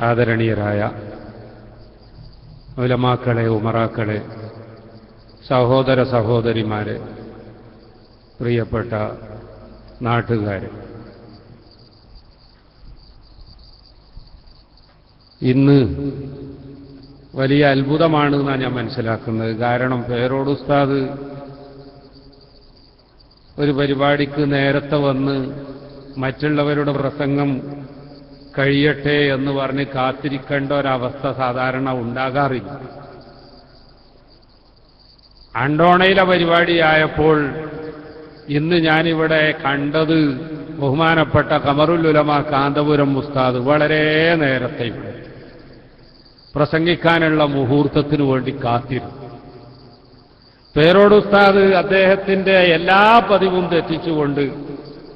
ആദരണീയരായ ഉലമാക്കളെ ഉമറാക്കളെ സഹോദര സഹോദരിമാരെ പ്രിയപ്പെട്ട നാട്ടുകാരെ. ഇന്ന് വലിയ അത്ഭുതമാണ് എന്നാണ് ഞാൻ മനസ്സിലാക്കുന്നത്. കാരണം പേരോട് ഉസ്താദ് ഒരു പരിപാടിക്ക് നേരത്തെ വന്ന് മറ്റുള്ളവരുടെ പ്രസംഗം കഴിയട്ടെ എന്ന് പറഞ്ഞ് കാത്തിരിക്കേണ്ട ഒരവസ്ഥ സാധാരണ ഉണ്ടാകാറില്ല. അണ്ടോണയിലെ പരിപാടിയായപ്പോൾ ഇന്ന് ഞാനിവിടെ കണ്ടത് ബഹുമാനപ്പെട്ട കമറുല്ലുലമ കാന്തപുരം മുസ്താദ് വളരെ നേരത്തെ ഇവിടെ. പ്രസംഗിക്കാനുള്ള മുഹൂർത്തത്തിനു വേണ്ടി കാത്തിരുന്നു. പേരോട് ഉസ്താദ് അദ്ദേഹത്തിന്റെ എല്ലാ പതിവും തെറ്റിച്ചുകൊണ്ട്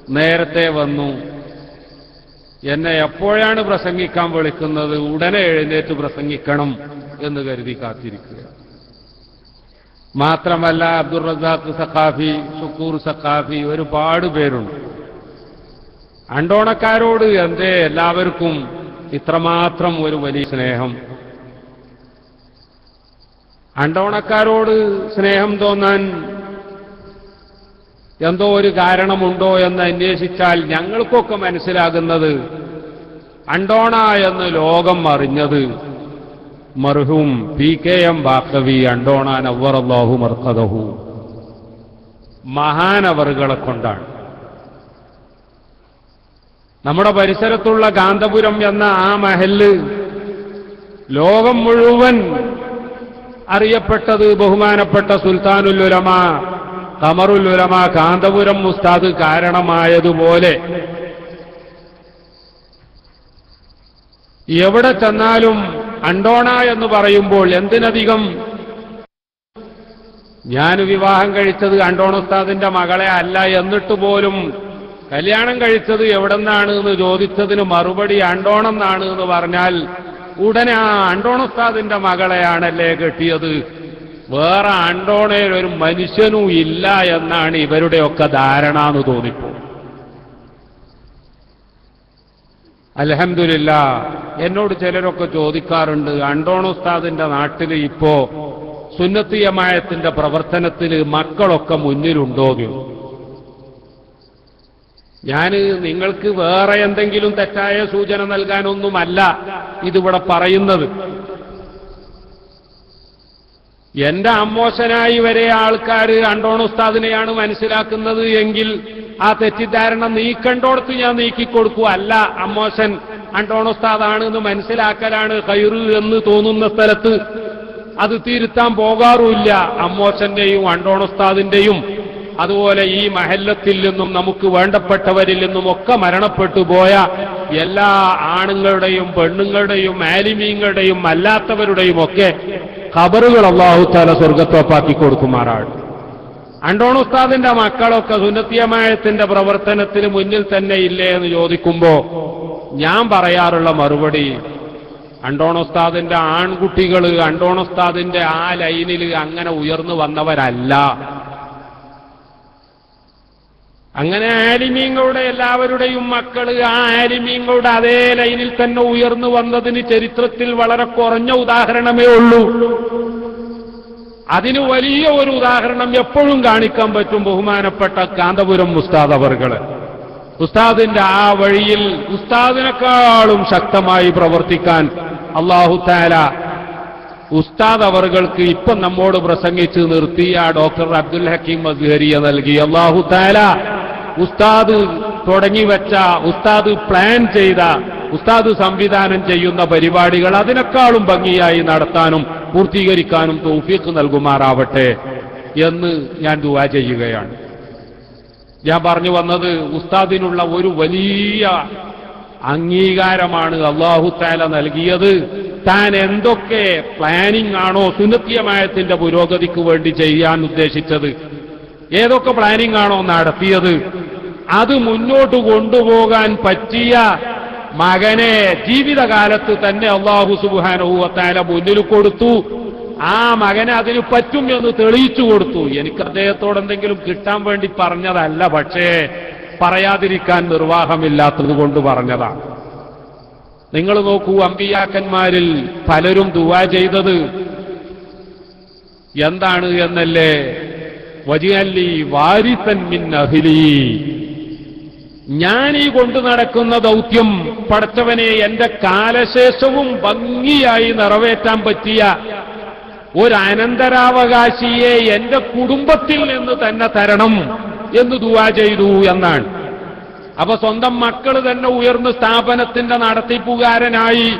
നേരത്തെ വന്നു. എന്നെ എപ്പോഴാണ് പ്രസംഗിക്കാൻ വിളിക്കുന്നത്? ഉടനെ എഴുന്നേറ്റ് പ്രസംഗിക്കണം എന്ന് കരുതി കാത്തിരിക്കുക. മാത്രമല്ല അബ്ദുൾ റസാഖ് സഖാഫി ഷുക്കൂർ സഖാഫി ഒരുപാട് പേരുണ്ട്. അണ്ടോണക്കാരോട് എന്തേ എല്ലാവർക്കും ഇത്രമാത്രം ഒരു വലിയ സ്നേഹം? അണ്ടോണക്കാരോട് സ്നേഹം തോന്നാൻ എന്തോ ഒരു കാരണമുണ്ടോ എന്ന് അന്വേഷിച്ചാൽ ഞങ്ങൾക്കൊക്കെ മനസ്സിലാകുന്നത് അണ്ടോണ എന്ന് ലോകം അറിഞ്ഞത് മർഹൂം P K M Baqavi Andona നവറല്ലാഹു മർക്കതഹു മഹാനവറുകളെ കൊണ്ടാണ്. നമ്മുടെ പരിസരത്തുള്ള കാന്തപുരം എന്ന ആ മഹൽ ലോകം മുഴുവൻ അറിയപ്പെട്ടത് ബഹുമാനപ്പെട്ട സുൽത്താനുല്ലുലമ കമറുല്ലുലമ കാന്തപുരം മുസ്താദ് കാരണമായതുപോലെ എവിടെ ചെന്നാലും അണ്ടോണ എന്ന് പറയുമ്പോൾ എന്തിനധികം? ഞാൻ വിവാഹം കഴിച്ചത് അണ്ടോണ ഉസ്താദിന്റെ മകളെ അല്ല എന്നിട്ട് പോലും കല്യാണം കഴിച്ചത് എവിടെന്നാണ് എന്ന് ചോദിച്ചതിന് മറുപടി അണ്ടോണെന്നാണ് എന്ന് പറഞ്ഞാൽ ഉടനെ ആ അണ്ടോണ ഉസ്താദിന്റെ മകളെയാണല്ലേ കെട്ടിയത്. വേറെ അണ്ടോണയിൽ ഒരു മനുഷ്യനും ഇല്ല എന്നാണ് ഇവരുടെയൊക്കെ ധാരണ എന്ന് തോന്നിപ്പോ. അലഹമില്ല എന്നോട് ചിലരൊക്കെ ചോദിക്കാറുണ്ട് അണ്ടോണോസ്താദിന്റെ നാട്ടിൽ ഇപ്പോ സുന്നത്തിയമായത്തിന്റെ പ്രവർത്തനത്തിൽ മക്കളൊക്കെ മുന്നിലുണ്ടോ? ഞാൻ നിങ്ങൾക്ക് വേറെ എന്തെങ്കിലും തെറ്റായ സൂചന നൽകാനൊന്നുമല്ല ഇതിവിടെ പറയുന്നത്. എന്റെ അമ്മോശനായി വരെ ആൾക്കാർ അണ്ടോൺ ഉസ്താദിനെയാണ് മനസ്സിലാക്കുന്നത് എങ്കിൽ ആ തെറ്റിദ്ധാരണ നീക്കണ്ടോടത്ത് ഞാൻ നീക്കിക്കൊടുക്കൂ അല്ല അമ്മോശൻ അണ്ടോണോസ്താദാണ് എന്ന് മനസ്സിലാക്കലാണ് കയറ് എന്ന് തോന്നുന്ന സ്ഥലത്ത്. അത് തിരുത്താൻ പോകാറുമില്ല അമ്മോശന്റെയും അണ്ടോണോസ്താദിന്റെയും അതുപോലെ ഈ മഹല്ലത്തിൽ നിന്നും നമുക്ക് വേണ്ടപ്പെട്ടവരിൽ നിന്നും ഒക്കെ മരണപ്പെട്ടു പോയ എല്ലാ ആണുങ്ങളുടെയും പെണ്ണുങ്ങളുടെയും ആലിമീങ്ങളുടെയും അല്ലാത്തവരുടെയും ഒക്കെ ഖബറുകൾ അള്ളാഹു താല സ്വർഗത്തോപ്പാക്കി കൊടുക്കുമാറാണ്. അണ്ടോൺ ഉസ്താദിന്റെ മക്കളൊക്കെ സുന്നത്തിയമായത്തിന്റെ പ്രവർത്തനത്തിന് മുന്നിൽ തന്നെ ഇല്ലേ എന്ന് ചോദിക്കുമ്പോ ഞാൻ പറയാറുള്ള മറുപടി അണ്ടോണോസ്താദിന്റെ ആൺകുട്ടികൾ അണ്ടോണോസ്താദിന്റെ ആ ലൈനിൽ അങ്ങനെ ഉയർന്നു വന്നവരല്ല. അങ്ങനെ ആലിമീങ്ങളുടെ എല്ലാവരുടെയും മക്കൾ ആ ആലിമീങ്ങളുടെ അതേ ലൈനിൽ തന്നെ ഉയർന്നു വന്നതിന് ചരിത്രത്തിൽ വളരെ കുറഞ്ഞ ഉദാഹരണമേ ഉള്ളൂ. അതിന് വലിയ ഒരു ഉദാഹരണം എപ്പോഴും കാണിക്കാൻ പറ്റും ബഹുമാനപ്പെട്ട കാന്തപുരം ഉസ്താദ് അവർകൾ. ഉസ്താദിന്റെ ആ വഴിയിൽ ഉസ്താദിനേക്കാളും ശക്തമായി പ്രവർത്തിക്കാൻ അള്ളാഹു താല ഉസ്താദ് അവറുകൾക്ക് ഇപ്പം നമ്മോട് പ്രസംഗിച്ച് നിർത്തിയ ഡോക്ടർ അബ്ദുൽ ഹക്കീം മസ്ഹരിയ നൽകി. അള്ളാഹു താല ഉസ്താദ് തുടങ്ങി വെച്ച ഉസ്താദ് പ്ലാൻ ചെയ്ത ഉസ്താദ് സംവിധാനം ചെയ്യുന്ന പരിപാടികൾ അതിനേക്കാളും ഭംഗിയായി നടത്താനും പൂർത്തീകരിക്കാനും തൗഫീഖ് നൽകുമാറാവട്ടെ എന്ന് ഞാൻ ദുവാ ചെയ്യുകയാണ്. ഞാൻ പറഞ്ഞു വന്നത് ഉസ്താദിനുള്ള ഒരു വലിയ അംഗീകാരമാണ് അള്ളാഹു താല നൽകിയത്. താൻ എന്തൊക്കെ പ്ലാനിംഗ് ആണോ സുന്നത്തിയമായത്തിന്റെ പുരോഗതിക്ക് വേണ്ടി ചെയ്യാൻ ഉദ്ദേശിച്ചത്? ഏതൊക്കെ പ്ലാനിംഗ് ആണോ നടത്തിയത്? അത് മുന്നോട്ട് കൊണ്ടുപോകാൻ പറ്റിയ മകനെ ജീവിതകാലത്ത് തന്നെ അള്ളാഹു സുബാനുഭവത്താല മുന്നിൽ കൊടുത്തു. ആ മകനെ അതിന് പറ്റും എന്ന് തെളിയിച്ചു കൊടുത്തു. എനിക്ക് അദ്ദേഹത്തോട് എന്തെങ്കിലും കിട്ടാൻ വേണ്ടി പറഞ്ഞതല്ല പക്ഷേ പറയാതിരിക്കാൻ നിർവാഹമില്ലാത്തത് കൊണ്ട് പറഞ്ഞതാണ്. നിങ്ങൾ നോക്കൂ അമ്പിയാക്കന്മാരിൽ പലരും ദുവാ ചെയ്തത്. എന്താണ് എന്നല്ലേ? വജിയല്ലി വാരിത്തൻ മിൻ അഹിലി. ഞാൻ ഈ കൊണ്ടു നടക്കുന്ന ദൗത്യം പഠിച്ചവനെ എന്റെ കാലശേഷവും ഭംഗിയായി നിറവേറ്റാൻ പറ്റിയ ഒരു അനന്തരാവകാശിയെ എന്റെ കുടുംബത്തിൽ നിന്ന് തന്നെ തരണം എന്ന് ദുവാ ചെയ്തു എന്നാണ്. അപ്പൊ സ്വന്തം മക്കൾ തന്നെ ഉയർന്ന സ്ഥാപനത്തിന്റെ നടത്തിപ്പുകാരനായി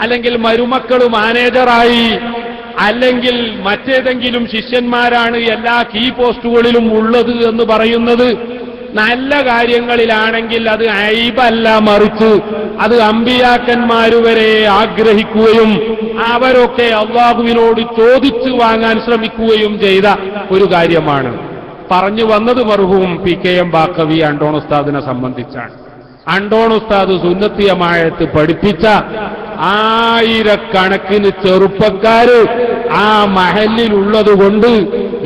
അല്ലെങ്കിൽ മരുമക്കൾ മാനേജറായി അല്ലെങ്കിൽ മറ്റേതെങ്കിലും ശിഷ്യന്മാരാണ് എല്ലാ കീ പോസ്റ്റുകളിലും ഉള്ളത് എന്ന് പറയുന്നത് നല്ല കാര്യങ്ങളിലാണെങ്കിൽ അത് ഐബല്ല മറിച്ച് അത് അമ്പിയാക്കന്മാര് വരെ ആഗ്രഹിക്കുകയും അവരൊക്കെ അള്ളാഹുവിനോട് ചോദിച്ചു വാങ്ങാൻ ശ്രമിക്കുകയും ചെയ്ത ഒരു കാര്യമാണ്. പറഞ്ഞു വന്നത് മറുഹും P K M Baqavi Andona ഉസ്താദിനെ സംബന്ധിച്ചാണ്. അണ്ടോൺ ഉസ്താദ് സുന്നത്തിയമായത്ത് പഠിപ്പിച്ച ആയിരക്കണക്കിന് ചെറുപ്പക്കാര് ആ മഹലിലുള്ളത് കൊണ്ട്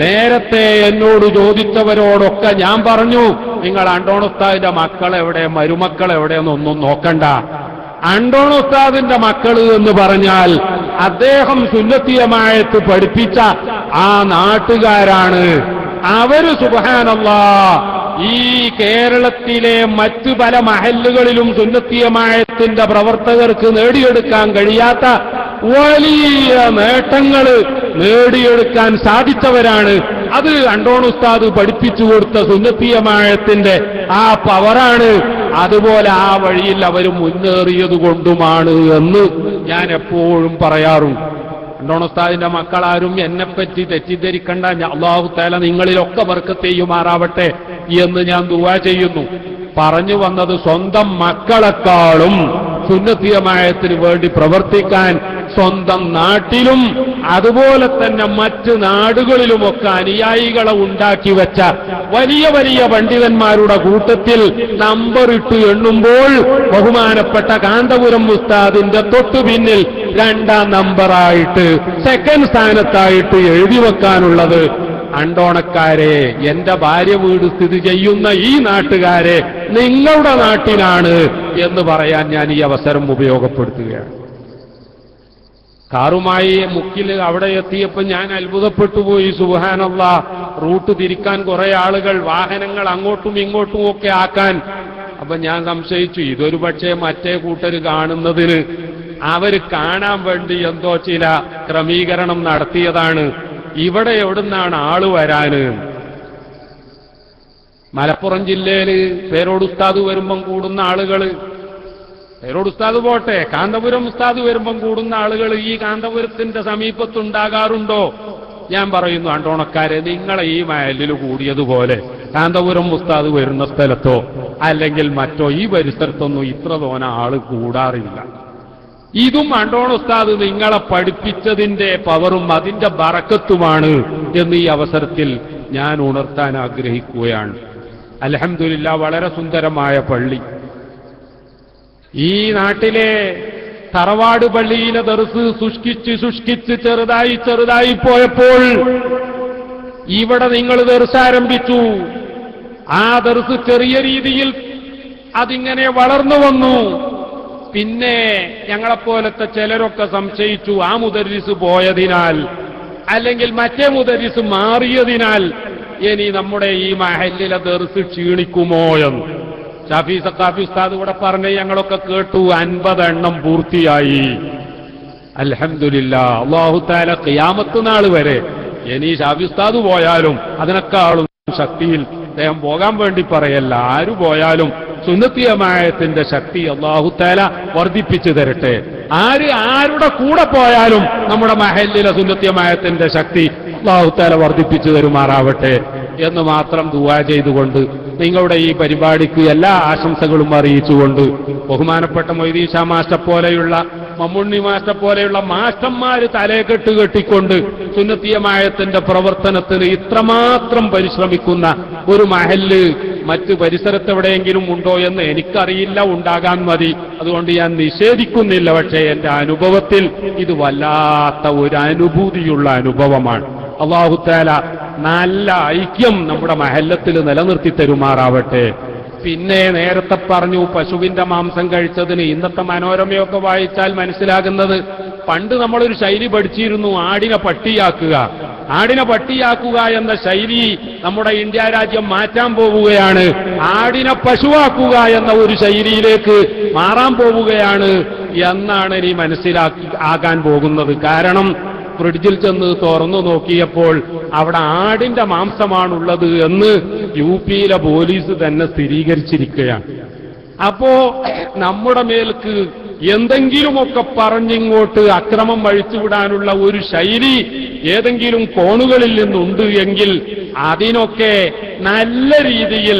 നേരത്തെ എന്നോട് ചോദിച്ചവരോടൊക്കെ ഞാൻ പറഞ്ഞു നിങ്ങൾ അണ്ടോൺ ഉസ്താദിന്റെ മക്കൾ എവിടെ? മരുമക്കൾ എവിടെയെന്നൊന്നും നോക്കണ്ട. അണ്ടോൺ ഉസ്താദിന്റെ മക്കൾ എന്ന് പറഞ്ഞാൽ അദ്ദേഹം സുന്നത്തിയമായത്ത് പഠിപ്പിച്ച ആ നാട്ടുകാരാണ്. അവർ സുബഹാനല്ല ഈ കേരളത്തിലെ മറ്റു പല മഹല്ലുകളിലും സുന്നത്തിയമായത്തിന്റെ പ്രവർത്തകർക്ക് നേടിയെടുക്കാൻ കഴിയാത്ത വലിയ നേട്ടങ്ങൾ നേടിയെടുക്കാൻ സാധിച്ചവരാണ്. അത് അണ്ടോൺ ഉസ്താദ് പഠിപ്പിച്ചു കൊടുത്ത സുന്നത്തീയമായത്തിന്റെ ആ പവറാണ്. അതുപോലെ ആ വഴിയിൽ അവർ മുന്നേറിയത് കൊണ്ടുമാണ് എന്ന് ഞാൻ എപ്പോഴും പറയാറുണ്ട് അണ്ടോണസ്താദിന്റെ മക്കളാരും എന്നെപ്പറ്റി തെറ്റിദ്ധരിക്കണ്ട. അള്ളാഹു തേല നിങ്ങളിലൊക്കെ വർക്കത്തെയും മാറാവട്ടെ എന്ന് ഞാൻ ദുവാ ചെയ്യുന്നു. പറഞ്ഞു വന്നത് സ്വന്തം മക്കളെക്കാളും സുന്നത്തീയമായത്തിന് വേണ്ടി പ്രവർത്തിക്കാൻ സ്വന്തം നാട്ടിലും അതുപോലെ തന്നെ മറ്റ് നാടുകളിലുമൊക്കെ അനുയായികളെ ഉണ്ടാക്കി വെച്ച വലിയ വലിയ പണ്ഡിതന്മാരുടെ കൂട്ടത്തിൽ നമ്പറിട്ട് എണ്ണുമ്പോൾ ബഹുമാനപ്പെട്ട കാന്തപുരം ഉസ്താദിന്റെ തൊട്ടു പിന്നിൽ രണ്ടാം നമ്പറായിട്ട് സെക്കൻഡ് സ്ഥാനത്തായിട്ട് എഴുതി വെക്കാനുള്ളത്. അണ്ടോണക്കാരെ എന്റെ ഭാര്യ വീട് സ്ഥിതി ചെയ്യുന്ന ഈ നാട്ടുകാരെ നിങ്ങളുടെ നാട്ടിലാണ് എന്ന് പറയാൻ ഞാൻ ഈ അവസരം ഉപയോഗപ്പെടുത്തുകയാണ്. കാറുമായി മുക്കിൽ അവിടെ എത്തിയപ്പോൾ ഞാൻ അത്ഭുതപ്പെട്ടു പോയി. സുഹാനല്ല റൂട്ട് തിരിക്കാൻ കുറെ ആളുകൾ വാഹനങ്ങൾ അങ്ങോട്ടും ഇങ്ങോട്ടും ഒക്കെ ആക്കാൻ. അപ്പൊ ഞാൻ സംശയിച്ചു ഇതൊരു പക്ഷേ മറ്റേ കൂട്ടർ കാണുന്നതിന് അവർ കാണാൻ വേണ്ടി എന്തോ ചില ക്രമീകരണം നടത്തിയതാണ്. ഇവിടെ എവിടുന്നാണ് ആൾ വരാന്? മലപ്പുറം ജില്ലയിൽ പേരോടുസ്താദ് വരുമ്പം കൂടുന്ന ആളുകൾ പേരോട് ഉസ്താദ് പോട്ടെ കാന്തപുരം ഉസ്താദ് വരുമ്പം കൂടുന്ന ആളുകൾ ഈ കാന്തപുരത്തിന്റെ സമീപത്തുണ്ടാകാറുണ്ടോ? ഞാൻ പറയുന്നു അണ്ടോണക്കാരെ നിങ്ങളെ ഈ മയലിൽ കൂടിയതുപോലെ കാന്തപുരം ഉസ്താദ് വരുന്ന സ്ഥലത്തോ അല്ലെങ്കിൽ മറ്റോ ഈ പരിസരത്തൊന്നും ഇത്ര തോന ആൾ കൂടാറില്ല. ഇതും അണ്ടോൺ ഉസ്താദ് നിങ്ങളെ പഠിപ്പിച്ചതിന്റെ പവറും അതിന്റെ ബറക്കത്തുമാണ് എന്ന് ഈ അവസരത്തിൽ ഞാൻ ഉണർത്താൻ ആഗ്രഹിക്കുകയാണ്. അലഹമില്ല വളരെ സുന്ദരമായ പള്ളി. ഈ നാട്ടിലെ തറവാട് പള്ളിയിലെ ദർസ് ശുഷ്കിച്ച് ശുഷ്കിച്ച് ചെറുതായി ചെറുതായി പോയപ്പോൾ ഇവിടെ നിങ്ങൾ ദർസ് ആരംഭിച്ചു. ആ ദർസ് ചെറിയ രീതിയിൽ അതിങ്ങനെ വളർന്നു വന്നു. പിന്നെ ഞങ്ങളെപ്പോലത്തെ ചിലരൊക്കെ സംശയിച്ചു ആ മുദരിസ് പോയതിനാൽ അല്ലെങ്കിൽ മറ്റേ മുദരിസ് മാറിയതിനാൽ ഇനി നമ്മുടെ ഈ മഹല്ലിലെ ദർസ് ക്ഷീണിക്കുമോ എന്ന്. ഷാഫി സക്കാഫി ഉസ്താദ് ഇവിടെ പറഞ്ഞ് ഞങ്ങളൊക്കെ കേട്ടു. അൻപതെണ്ണം പൂർത്തിയായി. അലഹമില്ല അള്ളാഹുത്താല ക്യാമത്ത് നാൾ വരെ ഇനി ഷാഫി ഉസ്താദ് പോയാലും അതിനേക്കാളും ശക്തിയിൽ അദ്ദേഹം പോകാൻ വേണ്ടി പറയല്ല. ആര് പോയാലും സുന്നത്തിയമായത്തിന്റെ ശക്തി അള്ളാഹുത്താല വർദ്ധിപ്പിച്ചു തരട്ടെ. ആര് ആരുടെ കൂടെ പോയാലും നമ്മുടെ മഹല്ലിലെ സുന്നത്തിയമായത്തിന്റെ ശക്തി അള്ളാഹുത്താല വർദ്ധിപ്പിച്ചു തരുമാറാവട്ടെ എന്ന് മാത്രം ദുവാ ചെയ്തുകൊണ്ട് നിങ്ങളുടെ ഈ പരിപാടിക്ക് എല്ലാ ആശംസകളും അറിയിച്ചുകൊണ്ട് ബഹുമാനപ്പെട്ട മൊയ്തീഷ മാസ്റ്റർ പോലെയുള്ള മമ്മുണ്ണി മാസ്റ്റർ പോലെയുള്ള മാസ്റ്റർമാര് തലേക്കെട്ട് കെട്ടിക്കൊണ്ട് സുന്നത്തീയമായത്തിന്റെ പ്രവർത്തനത്തിന് ഇത്രമാത്രം പരിശ്രമിക്കുന്ന ഒരു മഹൽ മറ്റ് പരിസരത്ത് എവിടെയെങ്കിലും ഉണ്ടോ എന്ന് എനിക്കറിയില്ല ഉണ്ടാകാൻ മതി. അതുകൊണ്ട് ഞാൻ നിഷേധിക്കുന്നില്ല പക്ഷേ എന്റെ അനുഭവത്തിൽ ഇത് വല്ലാത്ത ഒരു അനുഭൂതിയുള്ള അനുഭവമാണ്. അള്ളാഹുത്താല നല്ല ഐക്യം നമ്മുടെ മഹല്ലത്തിൽ നിലനിർത്തി തരുമാറാവട്ടെ. പിന്നെ നേരത്തെ പറഞ്ഞു പശുവിന്റെ മാംസം കഴിച്ചതിന് ഇന്നത്തെ മനോരമയൊക്കെ വായിച്ചാൽ മനസ്സിലാകുന്നത് പണ്ട് നമ്മളൊരു ശൈലി പഠിച്ചിരുന്നു ആടിനെ പട്ടിയാക്കുക. ആടിനെ പട്ടിയാക്കുക എന്ന ശൈലി നമ്മുടെ ഇന്ത്യ രാജ്യം മാറ്റാൻ പോവുകയാണ്. ആടിനെ പശുവാക്കുക എന്ന ഒരു ശൈലിയിലേക്ക് മാറാൻ പോവുകയാണ് എന്നാണ് ഇനി മനസ്സിലാക്കി ആകാൻ പോകുന്നത്. കാരണം ഫ്രിഡ്ജിൽ ചെന്ന് തുറന്നു നോക്കിയപ്പോൾ അവിടെ ആടിന്റെ മാംസമാണുള്ളത് എന്ന് യു പിയിലെ പോലീസ് തന്നെ സ്ഥിരീകരിച്ചിരിക്കുകയാണ്. അപ്പോ നമ്മുടെ മേൽക്ക് എന്തെങ്കിലുമൊക്കെ പറഞ്ഞിങ്ങോട്ട് അക്രമം വഴിച്ചുവിടാനുള്ള ഒരു ശൈലി ഏതെങ്കിലും കോണുകളിൽ നിന്നുണ്ട് എങ്കിൽ അതിനൊക്കെ നല്ല രീതിയിൽ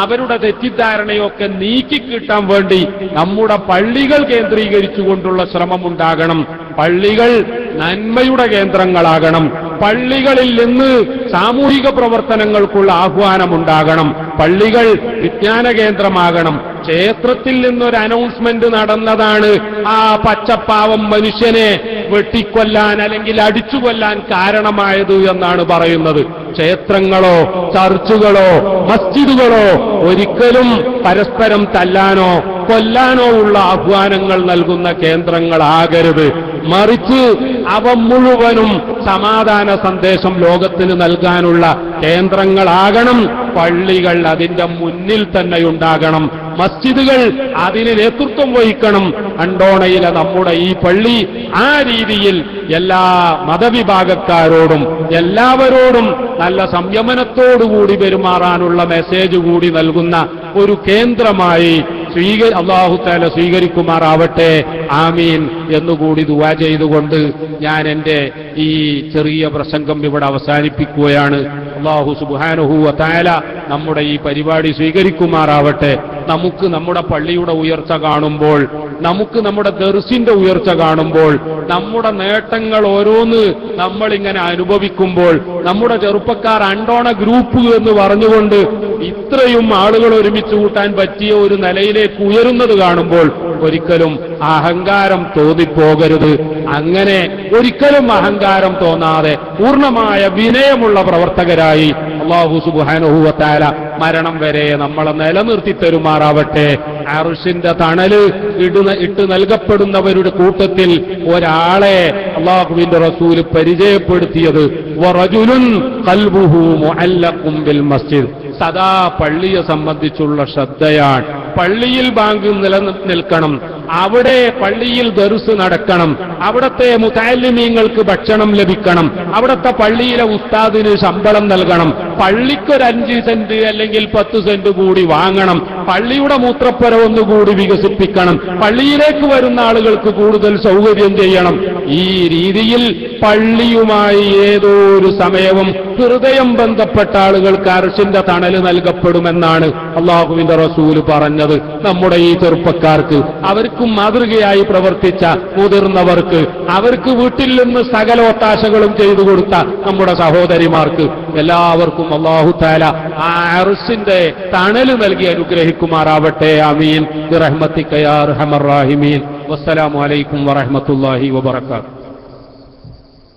അവരുടെ തെറ്റിദ്ധാരണയൊക്കെ നീക്കിക്കിട്ടാൻ വേണ്ടി നമ്മുടെ പള്ളികൾ കേന്ദ്രീകരിച്ചുകൊണ്ടുള്ള ശ്രമമുണ്ടാകണം. പള്ളികൾ നന്മയുടെ കേന്ദ്രങ്ങളാകണം. പള്ളികളിൽ നിന്ന് സാമൂഹിക പ്രവർത്തനങ്ങൾക്കുള്ള ആഹ്വാനമുണ്ടാകണം. പള്ളികൾ വിജ്ഞാന കേന്ദ്രമാകണം. ക്ഷേത്രത്തിൽ നിന്നൊരു അനൗൺസ്മെന്റ് നടന്നതാണ്. ആ പച്ചപ്പാവം മനുഷ്യനെ വെട്ടിക്കൊല്ലാൻ അല്ലെങ്കിൽ അടിച്ചുകൊല്ലാൻ കാരണമായത് എന്നാണ് പറയുന്നത്. ക്ഷേത്രങ്ങളോ ചർച്ചുകളോ മസ്ജിദുകളോ ഒരിക്കലും പരസ്പരം തല്ലാനോ കൊല്ലാനോ ഉള്ള ആഹ്വാനങ്ങൾ നൽകുന്ന കേന്ദ്രങ്ങളാകരുത്. മറിച്ച് അവ മുഴുവനും സമാധാന സന്ദേശം ലോകത്തിന് നൽകാനുള്ള കേന്ദ്രങ്ങളാകണം. പള്ളികൾ അതിന്റെ മുന്നിൽ തന്നെ ഉണ്ടാകണം. മസ്ജിദുകൾ അതിന് നേതൃത്വം വഹിക്കണം. അണ്ടോണയിലെ നമ്മുടെ ഈ പള്ളി ആ രീതിയിൽ എല്ലാ മതവിഭാഗക്കാരോടും എല്ലാവരോടും നല്ല സംയമനത്തോടുകൂടി പെരുമാറാനുള്ള മെസ്സേജ് കൂടി നൽകുന്ന ഒരു കേന്ദ്രമായി സ്വീക അള്ളാഹുത്താല സ്വീകരിക്കുമാറാവട്ടെ. ആമീൻ എന്നുകൂടി ദുവാ ചെയ്തുകൊണ്ട് ഞാൻ എന്റെ ഈ ചെറിയ പ്രസംഗം ഇവിടെ അവസാനിപ്പിക്കുകയാണ്. അള്ളാഹു സുബാനുഹു താല നമ്മുടെ ഈ പരിപാടി സ്വീകരിക്കുമാറാവട്ടെ. നമുക്ക് നമ്മുടെ പള്ളിയുടെ ഉയർച്ച കാണുമ്പോൾ നമുക്ക് നമ്മുടെ ദർസിന്റെ ഉയർച്ച കാണുമ്പോൾ നമ്മുടെ നേട്ടങ്ങൾ ഓരോന്ന് നമ്മളിങ്ങനെ അനുഭവിക്കുമ്പോൾ നമ്മുടെ ചെറുപ്പക്കാർ അണ്ടോണ ഗ്രൂപ്പ് എന്ന് പറഞ്ഞുകൊണ്ട് ഇത്രയും ആളുകൾ ഒരുമിച്ച് കൂട്ടാൻ പറ്റിയ ഒരു നിലയിലേക്ക് ഉയരുന്നത് കാണുമ്പോൾ ഒരിക്കലും അഹങ്കാരം തോന്നിപ്പോകരുത്. അങ്ങനെ ഒരിക്കലും അഹങ്കാരം തോന്നാതെ പൂർണമായ വിനയമുള്ള പ്രവർത്തകരായി അള്ളാഹു സുബാനുഹൂവത്താല മരണം വരെ നമ്മളെ നിലനിർത്തി തരുമാറാവട്ടെ. അറുഷിന്റെ തണൽ ഇടുന്ന ഇട്ട് നൽകപ്പെടുന്നവരുടെ കൂട്ടത്തിൽ ഒരാളെ അള്ളാഹുവിന്റെ റസൂൽ പരിചയപ്പെടുത്തിയത്. മസ്ജിദ്. സദാ പള്ളിയെ സംബന്ധിച്ചുള്ള ശ്രദ്ധയാണ്. പള്ളിയിൽ ബാങ്ക് നിലനിൽക്കണം അവിടെ പള്ളിയിൽ ദർസ് നടക്കണം. അവിടത്തെ മുതാലിമീങ്ങൾക്ക് ഭക്ഷണം ലഭിക്കണം. അവിടത്തെ പള്ളിയിലെ ഉസ്താദിന് ശമ്പളം നൽകണം. പള്ളിക്കൊരു അഞ്ച് സെന്റ് അല്ലെങ്കിൽ പത്ത് സെന്റ് കൂടി വാങ്ങണം. പള്ളിയുടെ മൂത്രപ്പുര ഒന്നുകൂടി വികസിപ്പിക്കണം. പള്ളിയിലേക്ക് വരുന്ന ആളുകൾക്ക് കൂടുതൽ സൗകര്യം ചെയ്യണം. ഈ രീതിയിൽ പള്ളിയുമായി ഏതോ ഒരു സമയവും ഹൃദയം ബന്ധപ്പെട്ട ആളുകൾക്ക് അർഷിന്റെ തണൽ നൽകപ്പെടുമെന്നാണ് അള്ളാഹുവിന്റെ റസൂൽ പറഞ്ഞത്. നമ്മുടെ ഈ ചെറുപ്പക്കാർക്ക് അവർക്കും മാതൃകയായി പ്രവർത്തിച്ച മുതിർന്നവർക്ക് അവർക്ക് വീട്ടിൽ നിന്ന് സകല ഒത്താശകളും ചെയ്തു കൊടുത്ത നമ്മുടെ സഹോദരിമാർക്ക് എല്ലാവർക്കും അള്ളാഹു താല ആ അറുസിന്റെ തണൽ നൽകി അനുഗ്രഹിക്കുമാറാവട്ടെ. അമീൻ റഹ്മത്തിക്കയാർ ഹമർ റാഹിമീൻ. വസ്സലാമു അലൈക്കും വറഹമത്തല്ലാഹി വബർക്കാത്തു